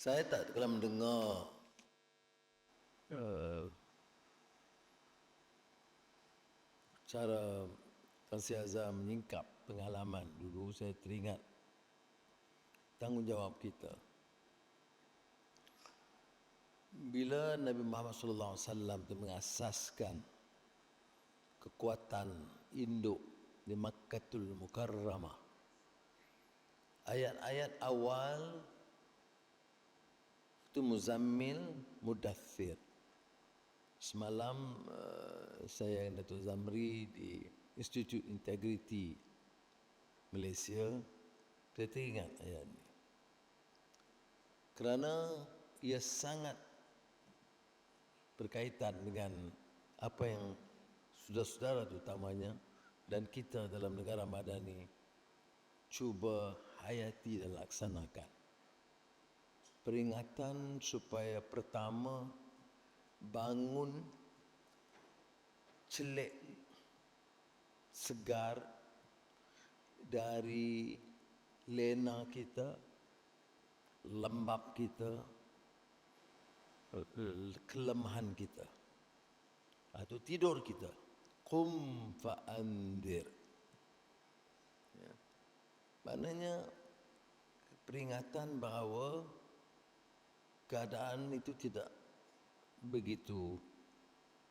Saya tak kalau mendengar uh, cara Tan Sri Azam menyingkap pengalaman dulu saya teringat tanggungjawab kita. Bila Nabi Muhammad sallallahu alaihi wasallam itu mengasaskan kekuatan induk di Makkatul Mukarramah. Ayat-ayat awal itu Muzammil Mudathir. Semalam uh, saya dengan Datuk Zamri di Institute Integrity Malaysia saya teringat ayat ini. Kerana ia sangat berkaitan dengan apa yang saudara-saudara terutamanya dan kita dalam negara madani cuba hayati dan laksanakan. Peringatan supaya pertama bangun celik segar dari lena kita, lembab kita, kelemahan kita atau tidur kita. Qum fa'andir. Ya. Maknanya peringatan bahawa keadaan itu tidak begitu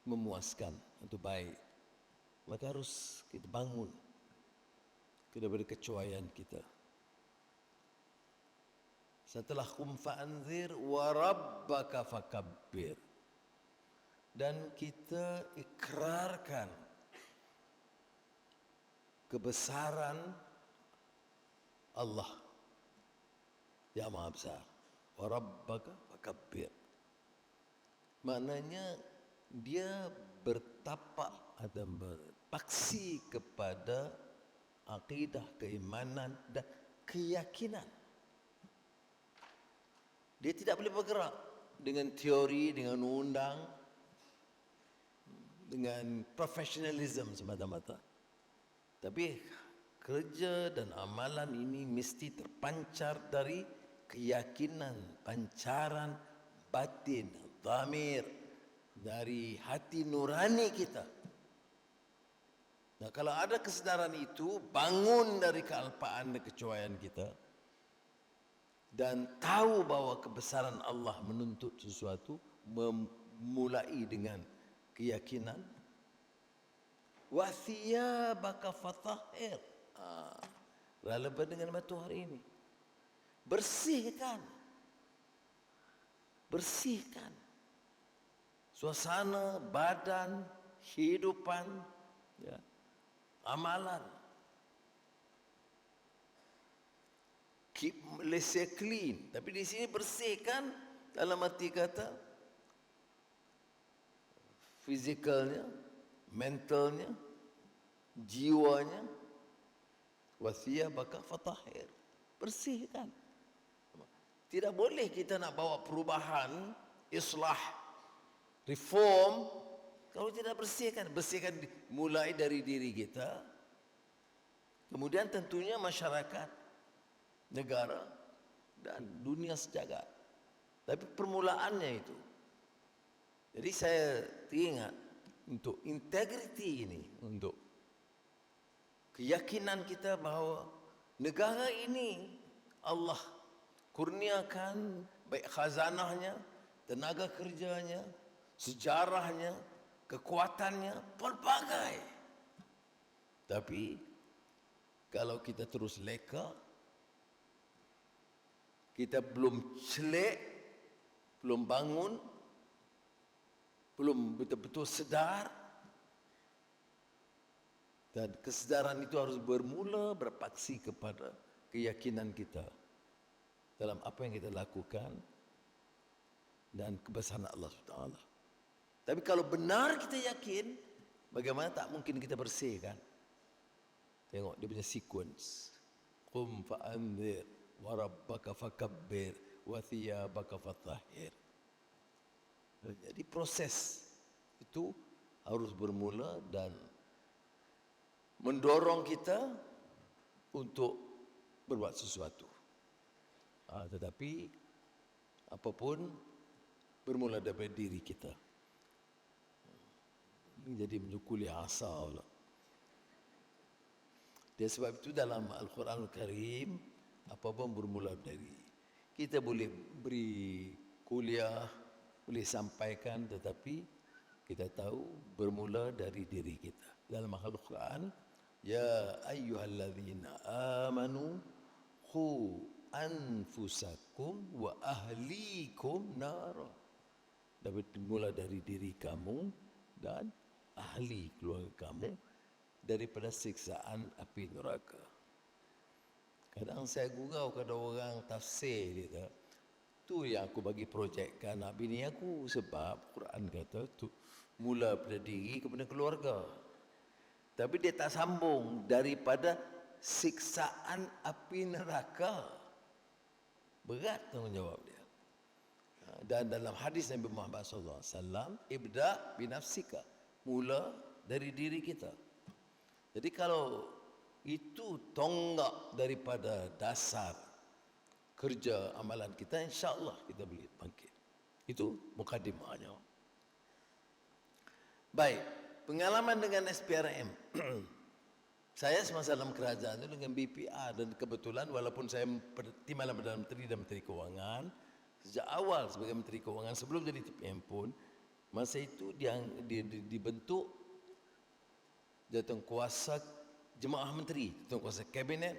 memuaskan atau baik. Maka harus kita bangun daripada kecuaian kita. Setelah kum fa'anzir wa rabbaka fakabbir. Dan kita ikrarkan kebesaran Allah yang maha besar. Wa rabbaka fakabbir. Maknanya dia bertapak atau berpaksi kepada akidah, keimanan dan keyakinan. Dia tidak boleh bergerak dengan teori, dengan undang, dengan profesionalism semata-mata. Tapi kerja dan amalan ini mesti terpancar dari keyakinan, pancaran batin, zamir dari hati nurani kita. Nah, kalau ada kesedaran itu, bangun dari kealpaan dan kecuaian kita dan tahu bahawa kebesaran Allah menuntut sesuatu memulai dengan keyakinan wa thiyabaka fatahhir ah relevan dengan batu hari ini bersihkan bersihkan suasana badan kehidupan ya amalan keep Malaysia clean. Tapi di sini bersihkan dalam arti kata fizikalnya, mentalnya, jiwanya. Wasiyah baka fatahir. Bersihkan. Tidak boleh kita nak bawa perubahan, islah, reform kalau tidak bersihkan. Bersihkan mulai dari diri kita. Kemudian tentunya masyarakat negara dan dunia sejagat. Tapi permulaannya itu. Jadi saya teringat untuk integriti ini, untuk keyakinan kita bahawa negara ini Allah kurniakan baik khazanahnya, tenaga kerjanya, sejarahnya, kekuatannya, pelbagai. Tapi kalau kita terus leka, kita belum celik, belum bangun, belum betul-betul sedar. Dan kesedaran itu harus bermula berpaksi kepada keyakinan kita dalam apa yang kita lakukan dan kebesaran Allah SWT. Tapi kalau benar kita yakin, bagaimana tak mungkin kita bersihkan? Tengok dia punya sequence. Qum fa'anzir wa rabbaka fakabbir wa thiyabaka fatahhir jadi proses itu harus bermula dan mendorong kita untuk berbuat sesuatu ha, tetapi apapun bermula daripada diri kita. Ini jadi menjadi kuliah asal. Dia sebab itu dalam Al-Quran Al-Karim apa pun bermula dari kita boleh beri kuliah, boleh sampaikan tetapi kita tahu bermula dari diri kita. Dalam Al-Quran, Ya ayyuhalladzina amanu khu anfusakum wa ahlikum nara. Dapat bermula dari diri kamu dan ahli keluarga kamu daripada siksaan api neraka. Kadang saya gurau kada orang tafsir dia tu yang aku bagi projekkan nak bini aku sebab Quran kata tu mula pada diri kepada keluarga. Tapi dia tak sambung daripada siksaan api neraka. Berat tanggungjawab dia. Ha, dan dalam hadis Nabi Muhammad SAW, ibda binafsika. Mula dari diri kita. Jadi kalau itu tonggak daripada dasar kerja amalan kita, insya Allah kita boleh bangkit. Itu mukadimahnya. Baik, pengalaman dengan SPRM. saya semasa dalam kerajaan itu dengan BPR dan kebetulan walaupun saya timbalan Perdana Menteri dan Menteri Kewangan, sejak awal sebagai Menteri Kewangan sebelum jadi TPM pun, masa itu dia, dia, dia dibentuk jatuh kuasa jemaah menteri, jatuh kuasa kabinet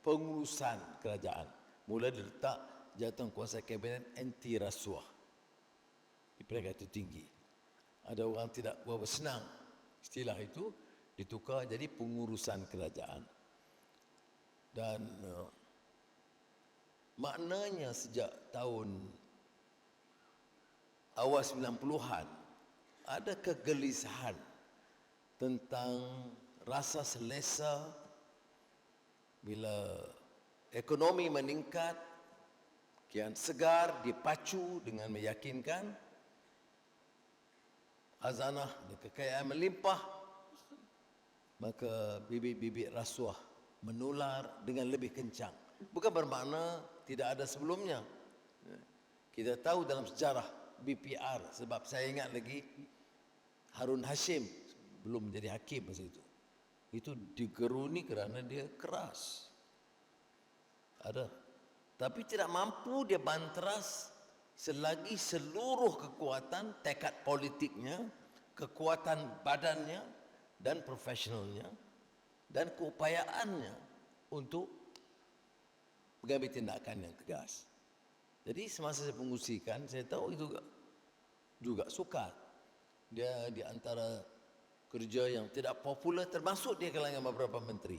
pengurusan kerajaan. Mula diletak jatuh kuasa kabinet anti rasuah. Di peringkat itu tinggi. Ada orang tidak berapa senang istilah itu ditukar jadi pengurusan kerajaan. Dan uh, maknanya sejak tahun awal 90-an ada kegelisahan tentang rasa selesa bila ekonomi meningkat kian segar dipacu dengan meyakinkan hazanah dan kekayaan melimpah maka bibit-bibit rasuah menular dengan lebih kencang bukan bermakna tidak ada sebelumnya kita tahu dalam sejarah BPR sebab saya ingat lagi Harun Hashim belum menjadi hakim masa itu. Itu digeruni kerana dia keras. Ada. Tapi tidak mampu dia bantras selagi seluruh kekuatan tekad politiknya, kekuatan badannya dan profesionalnya dan keupayaannya untuk mengambil tindakan yang tegas. Jadi semasa saya pengusikan, saya tahu itu juga, juga sukar. Dia di antara kerja yang tidak popular termasuk di kalangan beberapa menteri.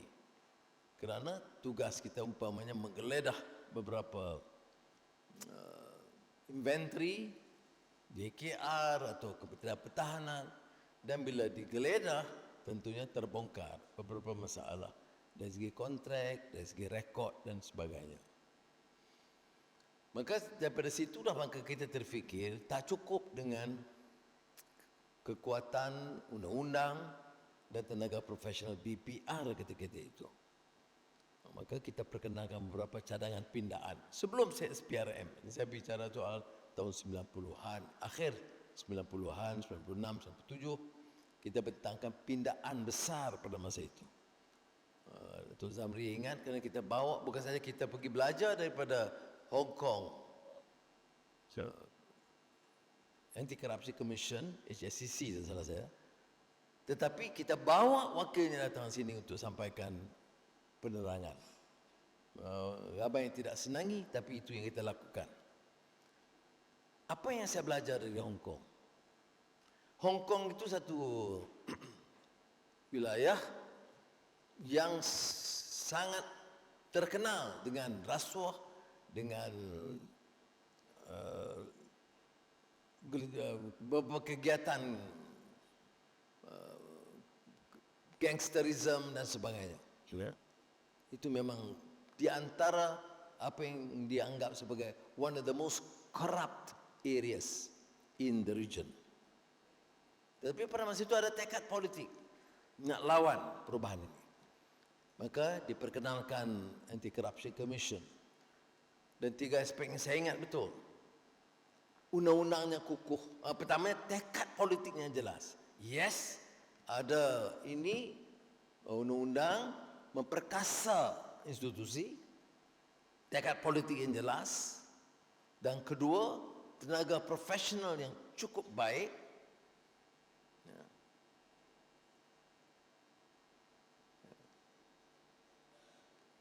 Kerana tugas kita umpamanya menggeledah beberapa uh, inventory DKR atau Kementerian Pertahanan dan bila digeledah tentunya terbongkar beberapa masalah dari segi kontrak, dari segi rekod dan sebagainya. Maka daripada situlah maka kita terfikir tak cukup dengan kekuatan undang-undang dan tenaga profesional BPR ketika itu. Maka kita perkenalkan beberapa cadangan pindaan. Sebelum saya SPRM, saya bicara soal tahun 90-an, akhir 90-an, 96, 97, kita bentangkan pindaan besar pada masa itu. Uh, Tuan Zamri ingat kerana kita bawa bukan saja kita pergi belajar daripada Hong Kong. So, Anti Corruption Commission, HSCC itu salah saya. Tetapi kita bawa wakilnya datang sini untuk sampaikan penerangan. Uh, apa yang tidak senangi, tapi itu yang kita lakukan. Apa yang saya belajar dari Hong Kong? Hong Kong itu satu wilayah yang sangat terkenal dengan rasuah, dengan uh, beberapa kegiatan uh, gangsterism dan sebagainya. Ya. Itu memang di antara apa yang dianggap sebagai one of the most corrupt areas in the region. Tapi pada masa itu ada tekad politik nak lawan perubahan ini. Maka diperkenalkan Anti Corruption Commission. Dan tiga aspek yang saya ingat betul. undang-undangnya kukuh. Uh, pertama tekad politiknya jelas. Yes, ada ini undang-undang memperkasa institusi, tekad politik yang jelas, dan kedua tenaga profesional yang cukup baik.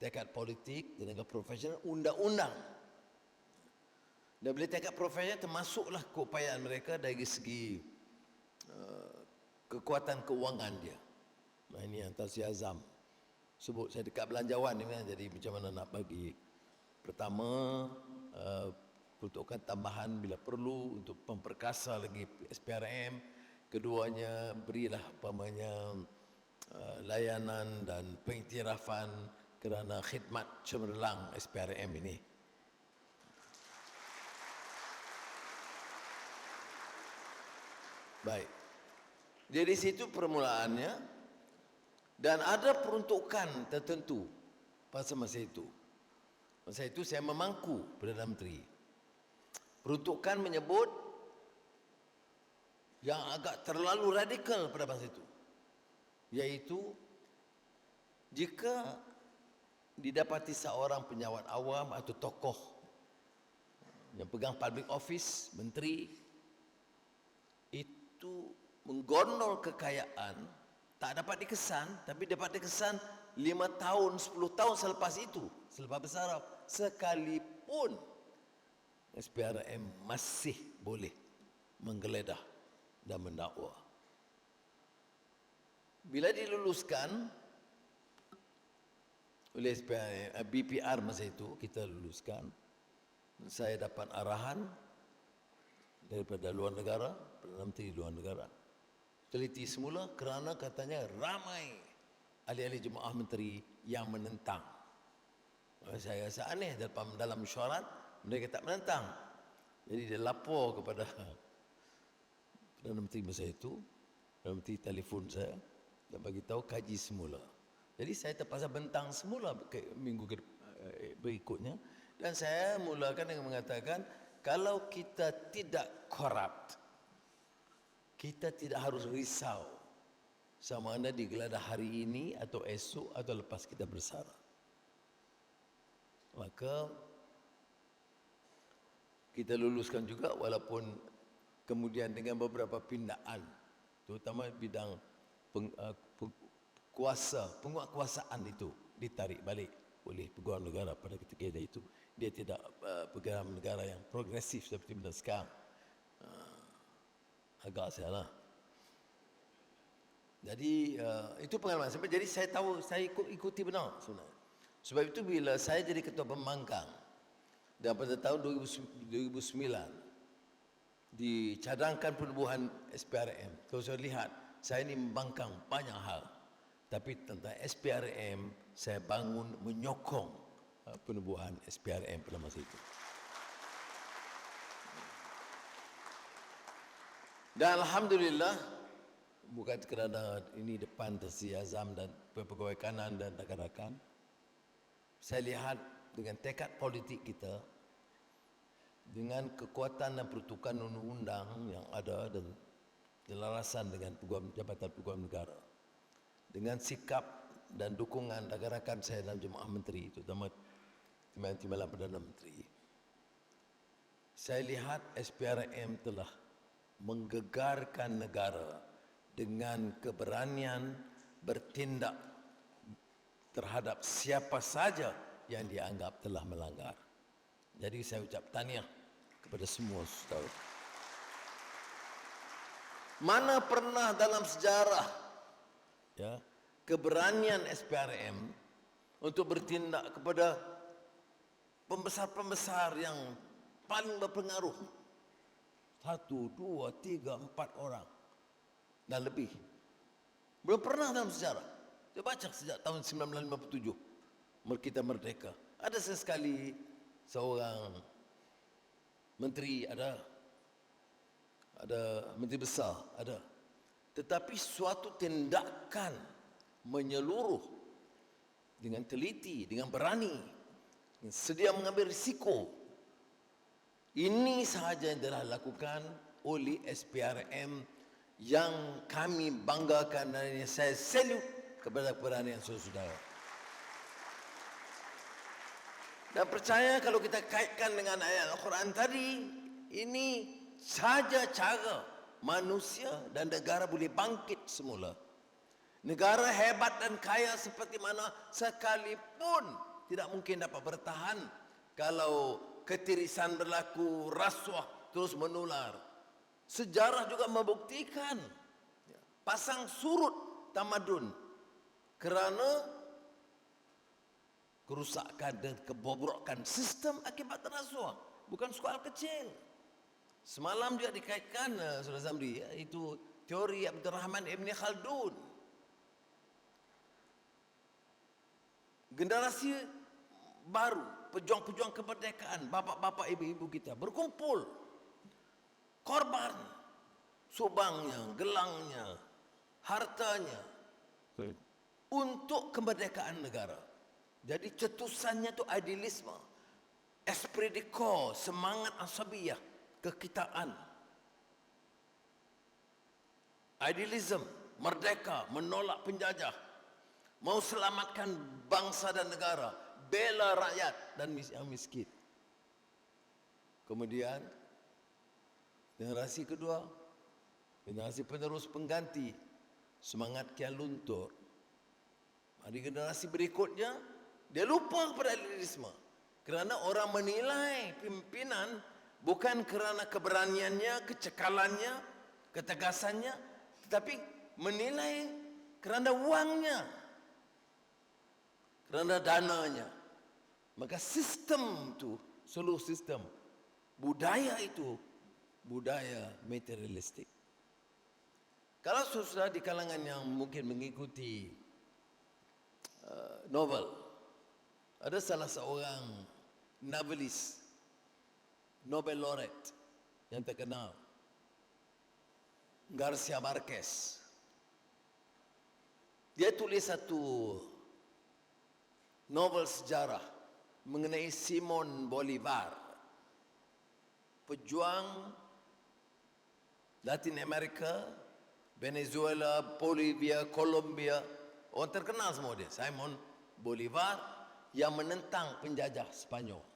Tekad politik, tenaga profesional, undang-undang. Dan bila tekad profesional termasuklah keupayaan mereka dari segi uh, kekuatan keuangan dia. Nah ini yang Tasya Azam sebut saya dekat belanjawan ni kan jadi macam mana nak bagi pertama uh, peruntukan tambahan bila perlu untuk memperkasa lagi SPRM keduanya berilah umpamanya uh, layanan dan pengiktirafan kerana khidmat cemerlang SPRM ini baik jadi situ permulaannya dan ada peruntukan tertentu pada masa itu. Masa itu saya memangku Perdana Menteri. Peruntukan menyebut yang agak terlalu radikal pada masa itu. Iaitu jika didapati seorang penyawat awam atau tokoh yang pegang public office, menteri, itu menggondol kekayaan tak dapat dikesan tapi dapat dikesan lima tahun, sepuluh tahun selepas itu selepas bersarap sekalipun SPRM masih boleh menggeledah dan mendakwa. Bila diluluskan oleh SPRM, eh, BPR masa itu kita luluskan saya dapat arahan daripada luar negara Perdana Menteri luar negara teliti semula kerana katanya ramai ahli-ahli jemaah menteri yang menentang. Saya rasa aneh dalam dalam mesyuarat mereka tak menentang. Jadi dia lapor kepada Perdana Menteri masa itu, Perdana Menteri telefon saya dan bagi tahu kaji semula. Jadi saya terpaksa bentang semula ke minggu ke, eh, berikutnya dan saya mulakan dengan mengatakan kalau kita tidak corrupt kita tidak harus risau sama ada digeladah hari ini atau esok atau lepas kita bersara. Maka kita luluskan juga walaupun kemudian dengan beberapa pindaan terutama bidang peng, uh, kuasa penguatkuasaan itu ditarik balik oleh pegawai negara pada ketika itu dia tidak uh, pegawai negara yang progresif seperti benda sekarang agak salah. Jadi uh, itu pengalaman sampai jadi saya tahu saya ikut ikuti benar sebenarnya. Sebab itu bila saya jadi ketua pembangkang dan pada tahun 2009 dicadangkan penubuhan SPRM. Kalau saya lihat saya ini membangkang banyak hal. Tapi tentang SPRM saya bangun menyokong uh, penubuhan SPRM pada masa itu. Dan Alhamdulillah bukan kerana ini depan Tasi Azam dan pegawai kanan dan rakan-rakan. Saya lihat dengan tekad politik kita dengan kekuatan dan peruntukan undang-undang yang ada dan jelarasan dengan jabatan pegawai negara dengan sikap dan dukungan rakan-rakan saya dalam jemaah menteri terutama timbalan Perdana Menteri saya lihat SPRM telah menggegarkan negara dengan keberanian bertindak terhadap siapa saja yang dianggap telah melanggar. Jadi saya ucap tahniah kepada semua saudara. Mana pernah dalam sejarah ya, keberanian SPRM untuk bertindak kepada pembesar-pembesar yang paling berpengaruh satu, dua, tiga, empat orang. Dan lebih. Belum pernah dalam sejarah. Saya baca sejak tahun 1957. Kita merdeka. Ada sesekali seorang menteri ada. Ada menteri besar ada. Tetapi suatu tindakan menyeluruh dengan teliti, dengan berani, sedia mengambil risiko Ini sahaja yang telah dilakukan oleh SPRM yang kami banggakan dan yang saya salute kepada keberanian saudara-saudara. Dan percaya kalau kita kaitkan dengan ayat Al-Quran tadi, ini saja cara manusia dan negara boleh bangkit semula. Negara hebat dan kaya seperti mana sekalipun tidak mungkin dapat bertahan kalau ketirisan berlaku, rasuah terus menular. Sejarah juga membuktikan ya, pasang surut tamadun kerana kerusakan dan kebobrokan sistem akibat rasuah. Bukan soal kecil. Semalam juga dikaitkan, uh, Saudara Zamri, ya, itu teori Abdul Rahman Ibn Khaldun. Generasi baru pejuang-pejuang kemerdekaan, bapak-bapak ibu-ibu kita berkumpul. Korban subangnya, gelangnya, hartanya untuk kemerdekaan negara. Jadi cetusannya itu idealisme. Esprit de corps, semangat asabiyah, kekitaan. Idealism, merdeka, menolak penjajah. Mau selamatkan bangsa dan negara bela rakyat dan yang miskin. Kemudian generasi kedua, generasi penerus pengganti semangat kian luntur. Mari generasi berikutnya dia lupa kepada idealisme. Kerana orang menilai pimpinan bukan kerana keberaniannya, kecekalannya, ketegasannya, tetapi menilai kerana uangnya, kerana dananya. Maka sistem itu, seluruh sistem, budaya itu, budaya materialistik. Kalau sudah di kalangan yang mungkin mengikuti uh, novel, ada salah seorang novelis, Nobel laureate. Yang terkenal, Garcia Marquez. Dia tulis satu novel sejarah mengenai Simon Bolivar pejuang Latin America Venezuela Bolivia Colombia. Orang terkenal semua dia. Simon Bolivar yang menentang penjajah Spanyol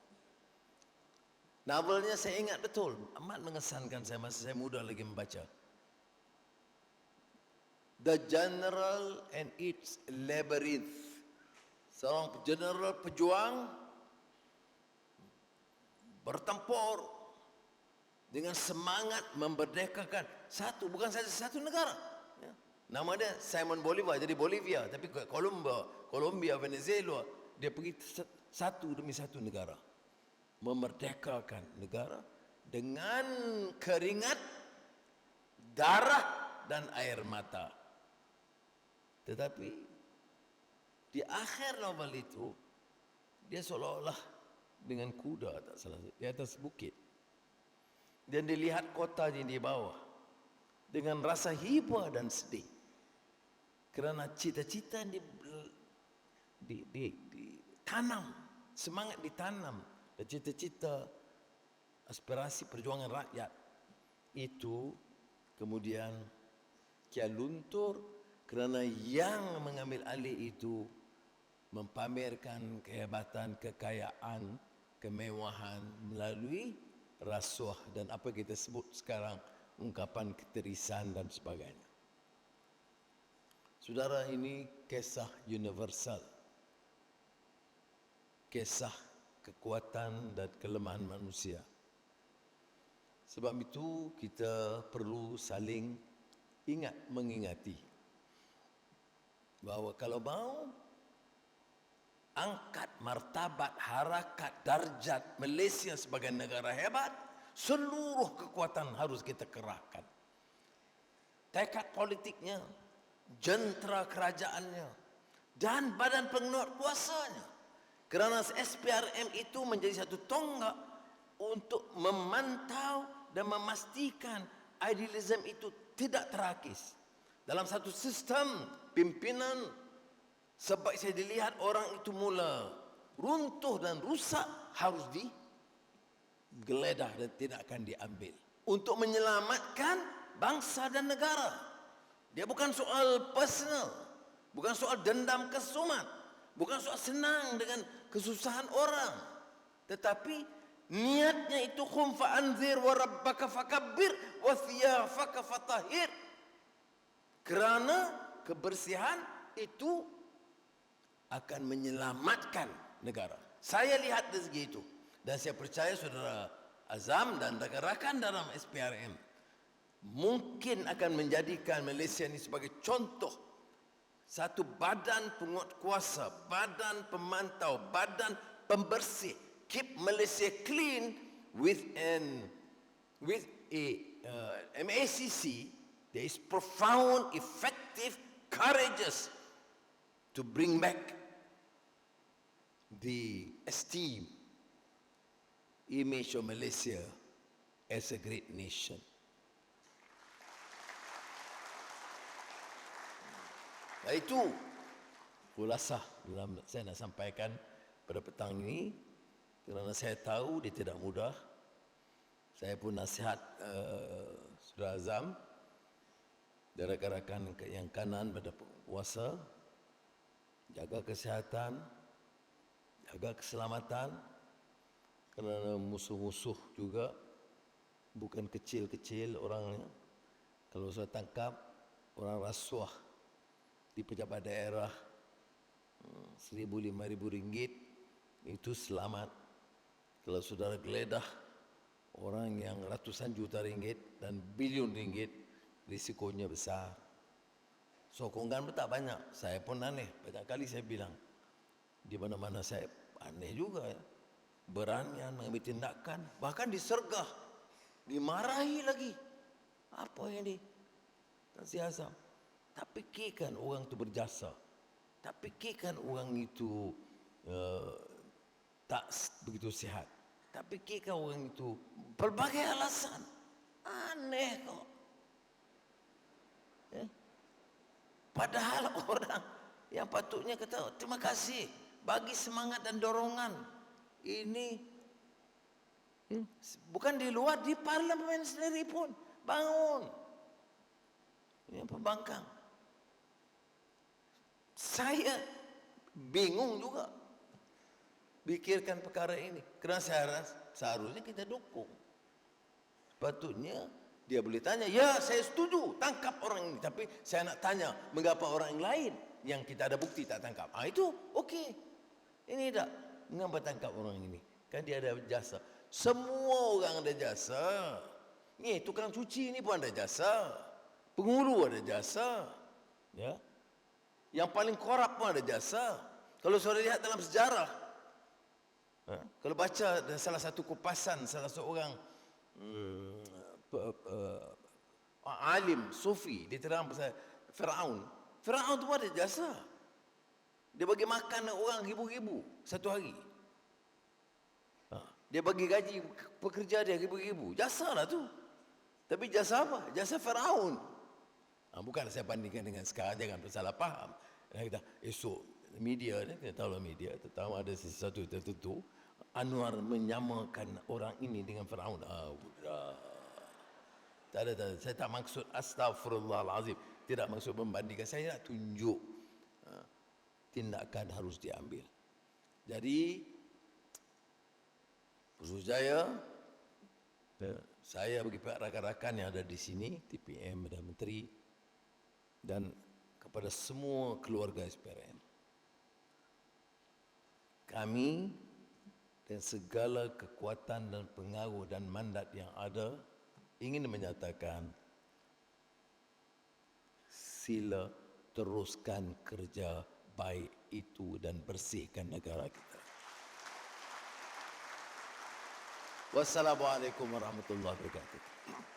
Novelnya saya ingat betul. Amat mengesankan saya masa saya muda lagi membaca. The General and its Labyrinth. Seorang general pejuang bertempur dengan semangat memerdekakan satu bukan saja satu negara. Ya. Nama dia Simon Bolivar jadi Bolivia tapi Colombia, Colombia, Venezuela. Dia pergi satu demi satu negara memerdekakan negara dengan keringat darah dan air mata. Tetapi di akhir novel itu dia seolah-olah dengan kuda tak salah di atas bukit dan dilihat kotanya di bawah dengan rasa hibah dan sedih kerana cita-cita di, di, di, di tanam semangat ditanam cita-cita aspirasi perjuangan rakyat itu kemudian kian luntur kerana yang mengambil alih itu mempamerkan kehebatan kekayaan kemewahan melalui rasuah dan apa kita sebut sekarang ungkapan keterisan dan sebagainya. Saudara ini kisah universal. Kisah kekuatan dan kelemahan manusia. Sebab itu kita perlu saling ingat mengingati bahawa kalau mau angkat martabat, harakat, darjat Malaysia sebagai negara hebat, seluruh kekuatan harus kita kerahkan. Tekad politiknya, jentera kerajaannya, dan badan penguat kuasanya. Kerana SPRM itu menjadi satu tonggak untuk memantau dan memastikan idealism itu tidak terakis. Dalam satu sistem pimpinan sebab saya dilihat orang itu mula runtuh dan rusak harus di geledah dan tidak akan diambil. Untuk menyelamatkan bangsa dan negara. Dia bukan soal personal. Bukan soal dendam kesumat. Bukan soal senang dengan kesusahan orang. Tetapi niatnya itu khum fa'anzir fakabbir wa thiyafaka fatahir. Kerana kebersihan itu akan menyelamatkan negara. Saya lihat dari segi itu. Dan saya percaya saudara Azam dan rakan-rakan dalam SPRM mungkin akan menjadikan Malaysia ini sebagai contoh satu badan penguat kuasa, badan pemantau, badan pembersih, keep Malaysia clean with an with a uh, MACC there is profound, effective, courageous to bring back the esteem, image of Malaysia as a great nation. Itu kulasah dalam saya nak sampaikan pada petang ini kerana saya tahu dia tidak mudah. Saya pun nasihat uh, Saudara Azam dan rakan-rakan yang kanan pada puasa jaga kesihatan, jaga keselamatan kerana musuh-musuh juga bukan kecil-kecil orangnya kalau saya tangkap orang rasuah di pejabat daerah hmm, seribu lima ribu ringgit itu selamat kalau saudara geledah orang yang ratusan juta ringgit dan bilion ringgit risikonya besar sokongan tak banyak saya pun aneh banyak kali saya bilang di mana-mana saya aneh juga ya. Beranian mengambil tindakan, bahkan disergah, dimarahi lagi. Apa ini? Tak siasam. Tak fikirkan orang itu berjasa. Tak fikirkan orang itu uh, tak begitu sihat. Tak fikirkan orang itu berbagai alasan. Aneh kok. Ya? Padahal orang yang patutnya kata terima kasih bagi semangat dan dorongan ini hmm, bukan di luar di parlemen sendiri pun bangun ini pembangkang saya bingung juga pikirkan perkara ini kerana saya seharusnya kita dukung patutnya dia boleh tanya ya saya setuju tangkap orang ini tapi saya nak tanya mengapa orang yang lain yang kita ada bukti tak tangkap ah itu okey. Ini tak mengapa tangkap orang ini? Kan dia ada jasa. Semua orang ada jasa. Ni tukang cuci ni pun ada jasa. Penguru ada jasa. Ya. Yang paling korup pun ada jasa. Kalau saudara lihat dalam sejarah, ha? kalau baca salah satu kupasan salah seorang hmm, uh, alim sufi dia terang pasal Firaun. Firaun tu ada jasa. Dia bagi makan orang ribu-ribu satu hari. Ha. Dia bagi gaji pekerja dia ribu-ribu. Jasa lah tu. Tapi jasa apa? Jasa Firaun. Ha, bukan saya bandingkan dengan sekarang. Jangan salah faham. Kita, esok media ni, kita tahu lah media. Terutama ada sesuatu tertentu. Anwar menyamakan orang ini dengan Firaun. Ah, tak ada, tak ada. Saya tak maksud astagfirullahalazim. Tidak maksud membandingkan. Saya nak tunjuk tindakan harus diambil. Jadi Jaya, saya bagi pihak rakan-rakan yang ada di sini, TPM dan Menteri dan kepada semua keluarga SPRM. Kami dan segala kekuatan dan pengaruh dan mandat yang ada ingin menyatakan sila teruskan kerja baik itu dan bersihkan negara kita. Wassalamualaikum warahmatullahi wabarakatuh.